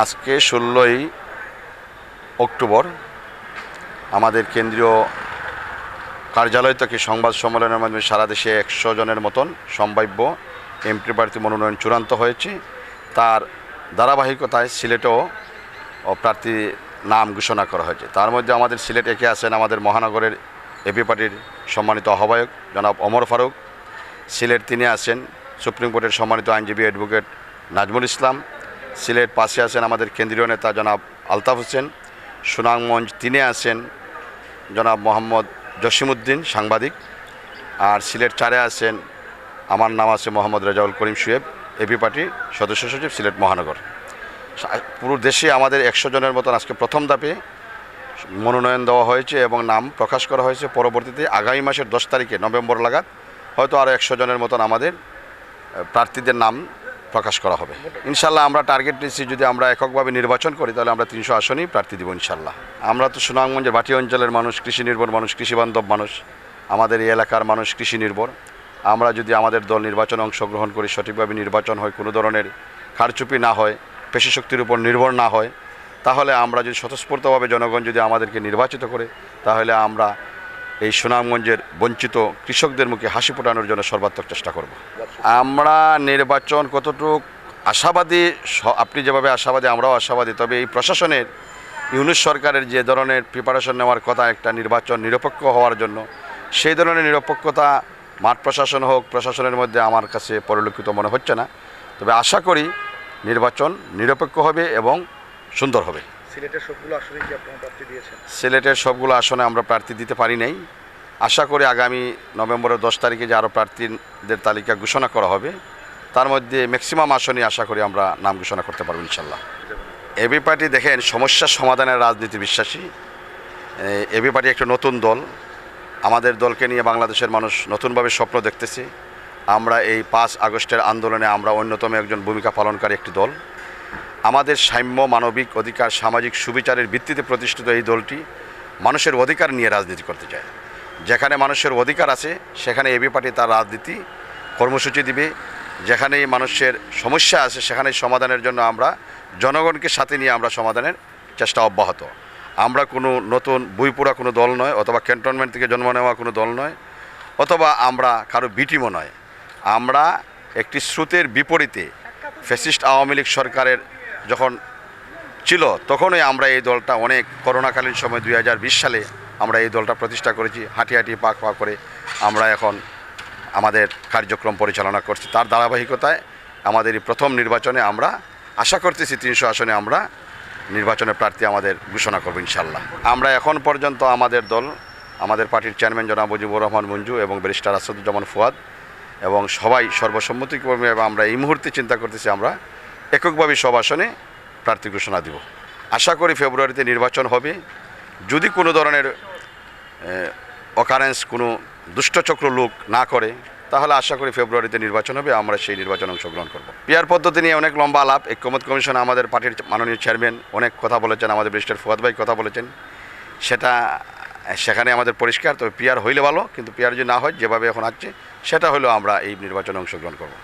আজকে ষোলোই অক্টোবর আমাদের কেন্দ্রীয় কার্যালয় থেকে সংবাদ সম্মেলনের মাধ্যমে সারা দেশে একশো জনের মতন সম্ভাব্য এমপি প্রার্থী মনোনয়ন চূড়ান্ত হয়েছে। তার ধারাবাহিকতায় সিলেটেও প্রার্থী নাম ঘোষণা করা হয়েছে। তার মধ্যে আমাদের সিলেট একে আছেন আমাদের মহানগরের এপি পার্টির সম্মানিত আহ্বায়ক জনাব অমর ফারুক। সিলেট তিনি আছেন সুপ্রিম কোর্টের সম্মানিত আইনজীবী অ্যাডভোকেট নাজমুল ইসলাম। সিলেট পাশে আছেন আমাদের কেন্দ্রীয় নেতা জনাব আলতাফ হোসেন, সুনামগঞ্জ তিনে আছেন জনাব মোহাম্মদ জসিমউদ্দিন, সাংবাদিক। আর সিলেট চারে আছেন, আমার নাম আছে মোহাম্মদ রেজাউল করিম সুয়েব এপি পার্টির সদস্য সচিব সিলেট মহানগর। পুরো দেশে আমাদের একশো জনের মতন আজকে প্রথম ধাপে মনোনয়ন দেওয়া হয়েছে এবং নাম প্রকাশ করা হয়েছে। পরবর্তীতে আগামী মাসের দশ তারিখে, নভেম্বর লাগাত হয়তো আরও একশো জনের মতন আমাদের প্রার্থীদের নাম প্রকাশ করা হবে। ইনশাল্লাহ আমরা টার্গেট নিচ্ছি যদি আমরা এককভাবে নির্বাচন করি, তাহলে আমরা তিনশো আসনেই প্রার্থী দিব ইনশাল্লাহ আমরা তো সুনামগঞ্জের ভাটি অঞ্চলের মানুষ, কৃষি নির্ভর মানুষ কৃষিবান্ধব মানুষ। আমাদের এই এলাকার মানুষ কৃষি নির্ভর। আমরা যদি আমাদের দল নির্বাচনে অংশগ্রহণ করি, সঠিকভাবে নির্বাচন হয়, কোনো ধরনের কারচুপি না হয়, পেশি শক্তির উপর নির্ভর না হয়, তাহলে আমরা যদি স্বতঃস্ফূর্তভাবে জনগণ যদি আমাদেরকে নির্বাচিত করে, তাহলে আমরা এই সুনামগঞ্জের বঞ্চিত কৃষকদের মুখে হাসি ফোটানোর জন্য সর্বাত্মক চেষ্টা করব। আমরা নির্বাচন কতটুক আশাবাদী আপনি যেভাবে আশাবাদী, আমরাও আশাবাদী। তবে এই প্রশাসনের, ইউনুস সরকারের যে ধরনের প্রিপারেশন নেওয়ার কথা, একটা নির্বাচন নিরপেক্ষ হওয়ার জন্য, সেই ধরনের নিরপেক্ষতা মাঠ প্রশাসন হোক, প্রশাসনের মধ্যে আমার কাছে পরিলক্ষিত মনে হচ্ছে না। তবে আশা করি নির্বাচন নিরপেক্ষ হবে এবং সুন্দর হবে। সিলেটের সবগুলো আসলে কি আপনারা প্রার্থী দিয়েছেন? সিলেটের সবগুলো আসনে আমরা প্রার্থী দিতে পারি নাই। আশা করি আগামী নভেম্বরের দশ তারিখে যে আরও প্রার্থীদের তালিকা ঘোষণা করা হবে, তার মধ্যে ম্যাক্সিমাম আসনই আশা করি আমরা নাম ঘোষণা করতে পারব ইনশাল্লাহ। এবি পার্টি দেখেন সমস্যার সমাধানের রাজনীতি বিশ্বাসী। এবি পার্টি একটা নতুন দল। আমাদের দলকে নিয়ে বাংলাদেশের মানুষ নতুনভাবে স্বপ্ন দেখতেছে। আমরা এই পাঁচ আগস্টের আন্দোলনে আমরা অন্যতম একজন ভূমিকা পালনকারী একটি দল। আমাদের সাম্য মানবিক অধিকার, সামাজিক সুবিচারের ভিত্তিতে প্রতিষ্ঠিত এই দলটি মানুষের অধিকার নিয়ে রাজনীতি করতে চায়। যেখানে মানুষের অধিকার আছে, সেখানে এবি পার্টি তার রাজনীতি কর্মসূচি দিবে। যেখানে মানুষের সমস্যা আছে সেখানে সমাধানের জন্য আমরা, জনগণকে সাথে নিয়ে আমরা সমাধানের চেষ্টা অব্যাহত। আমরা কোনো নতুন বইপুরা কোনো দল নয়, অথবা ক্যান্টনমেন্ট থেকে জন্ম নেওয়া কোনো দল নয়, অথবা আমরা কারও বিটিমও নয়। আমরা একটি স্রোতের বিপরীতে ফ্যাসিস্ট আওয়ামী লীগ সরকারের যখন ছিল, তখনই আমরা এই দলটা অনেক করোনাকালীন সময় দুই হাজার বিশ সালে আমরা এই দলটা প্রতিষ্ঠা করেছি। হাঁটি হাঁটি, পাক পাক করে আমরা এখন আমাদের কার্যক্রম পরিচালনা করছি। তার ধারাবাহিকতায় আমাদের এই প্রথম নির্বাচনে আমরা আশা করতেছি তিনশো আসনে আমরা নির্বাচনের প্রার্থী আমাদের ঘোষণা করব ইনশাল্লাহ আমরা এখন পর্যন্ত আমাদের দল, আমাদের পার্টির চেয়ারম্যান জনাব মুজিবুর রহমান মঞ্জু এবং ব্যারিস্টার আসাদুজ্জামান ফুয়াদ এবং সবাই সর্বসম্মতিক্রমে আমরা এই মুহূর্তে চিন্তা করতেছি আমরা এককভাবে সব আসনে প্রার্থী ঘোষণা দিব। আশা করি ফেব্রুয়ারিতে নির্বাচন হবে। যদি কোনো ধরনের অকারেন্স কোনো দুষ্টচক্র লোক না করে, তাহলে আশা করি ফেব্রুয়ারিতে নির্বাচন হবে। আমরা সেই নির্বাচনে অংশগ্রহণ করব। পিয়ার পদ্ধতি নিয়ে অনেক লম্বা আলাপ। ঐক্যমত কমিশন আমাদের পার্টির মাননীয় চেয়ারম্যান অনেক কথা বলেছেন, আমাদের ব্যারিস্টার ফুয়াদ ভাই কথা বলেছেন। সেটা, সেখানে আমাদের পরিষ্কার। তবে পিয়ার হইলে ভালো, কিন্তু পিয়ার যদি না হয়, যেভাবে এখন আছে সেটা হলেও আমরা এই নির্বাচনে অংশগ্রহণ করব।